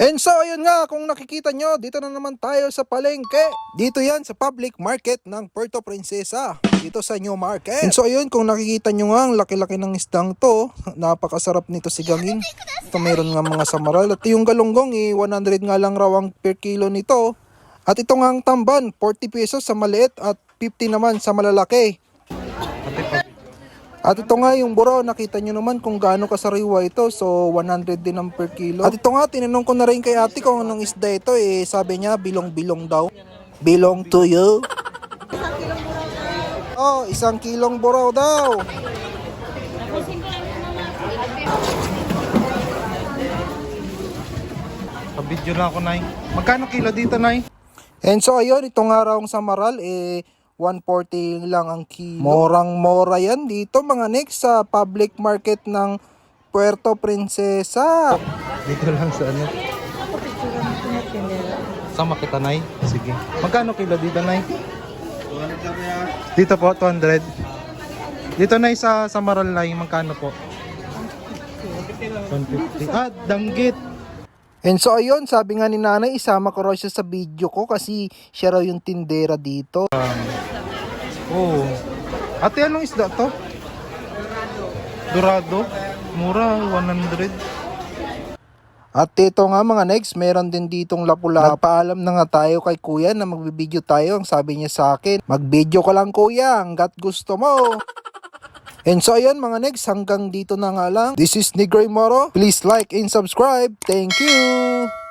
And so, ayun nga, kung nakikita nyo, dito na naman tayo sa palengke. Dito yan sa public market ng Puerto Princesa. Dito sa New Market. And so, ayun, kung nakikita nyo nga, ang laki-laki ng isdang to. Napakasarap nito sigangin. Ito mayroon nga mga samaral. At yung galunggong, eh, 100 nga lang raw ang per kilo nito. At ito nga ang tamban, 40 pesos sa maliit at 50 naman sa malalaki. At ito nga yung buro, nakita nyo naman kung gaano kasariwa ito. So, 100 din ang per kilo. At ito nga, tinanong ko na rin kay ate kung anong isda ito. Eh, sabi niya, bilong-bilong daw. Belong to you. Oh, isang kilong buro daw. Pa-video na ako, Nay. Magkano kilo dito, Nay? And so, ayun, itong araw sa Maral, eh, 140 lang ang kilo. Morang-mora yan dito, mga next, sa public market ng Puerto Princesa. Dito lang sa ano. Sama kita, Nay. Sige. Magkano kilo dito, Nay? Dito po, 200. Dito, Nay, sa, sa Maral, Nay. Magkano po? 150. Ah, danggit. And so ayun, sabi nga ni nanay, isama ko raw siya sa video ko kasi siya raw yung tindera dito. Oh. Ate, anong isda to? Dorado. Mura, 100. At ito nga mga next, meron din ditong lapula. Nagpaalam na nga tayo kay kuya na magbibideo tayo. Ang sabi niya sa akin, mag-video ka lang kuya hanggat gusto mo. And so ayun mga next, hanggang dito na nga lang. This is Negroy Moro. Please like and subscribe. Thank you!